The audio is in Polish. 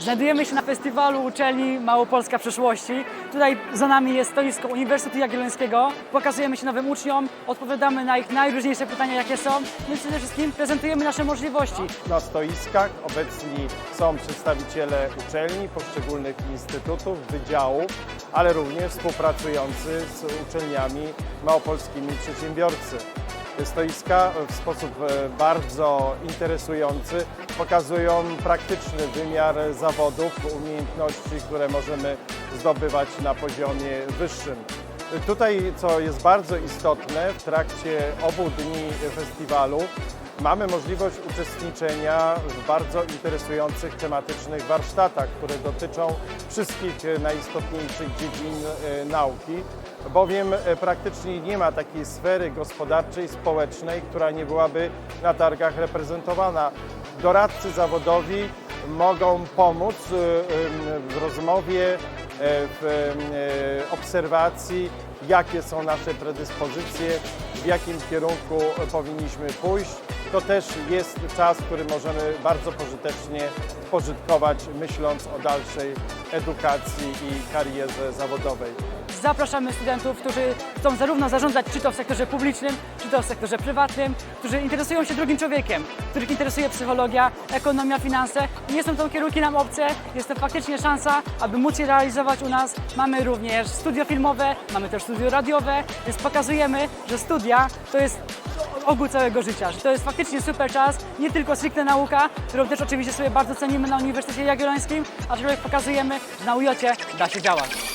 Znajdujemy się na festiwalu uczelni Małopolska Przyszłości. Tutaj za nami jest stoisko Uniwersytetu Jagiellońskiego. Pokazujemy się nowym uczniom, odpowiadamy na ich najróżniejsze pytania, jakie są. No i przede wszystkim prezentujemy nasze możliwości. Na stoiskach obecni są przedstawiciele uczelni, poszczególnych instytutów, wydziałów, ale również współpracujący z uczelniami małopolskimi przedsiębiorcy. Te stoiska w sposób e, bardzo interesujący pokazują praktyczny wymiar zawodów, umiejętności, które możemy zdobywać na poziomie wyższym. Tutaj, co jest bardzo istotne, w trakcie obu dni festiwalu mamy możliwość uczestniczenia w bardzo interesujących tematycznych warsztatach, które dotyczą wszystkich najistotniejszych dziedzin e, nauki, bowiem e, praktycznie nie ma takiej sfery gospodarczej, społecznej, która nie byłaby na targach reprezentowana. Doradcy zawodowi mogą pomóc e, w rozmowie, w obserwacji, jakie są nasze predyspozycje, w jakim kierunku powinniśmy pójść. To też jest czas, który możemy bardzo pożytecznie spożytkować, myśląc o dalszej edukacji i karierze zawodowej. Zapraszamy studentów, którzy chcą zarówno zarządzać czy to w sektorze publicznym, czy to w sektorze prywatnym, którzy interesują się drugim człowiekiem, których interesuje psychologia, ekonomia, finanse. Nie są to kierunki nam obce, jest to faktycznie szansa, aby móc je realizować u nas. Mamy również studio filmowe, mamy też studio radiowe, więc pokazujemy, że studia to jest ogół całego życia, to jest faktycznie super czas, nie tylko stricte nauka, którą też oczywiście sobie bardzo cenimy na Uniwersytecie Jagiellońskim, aczkolwiek pokazujemy, że na UJ da się działać.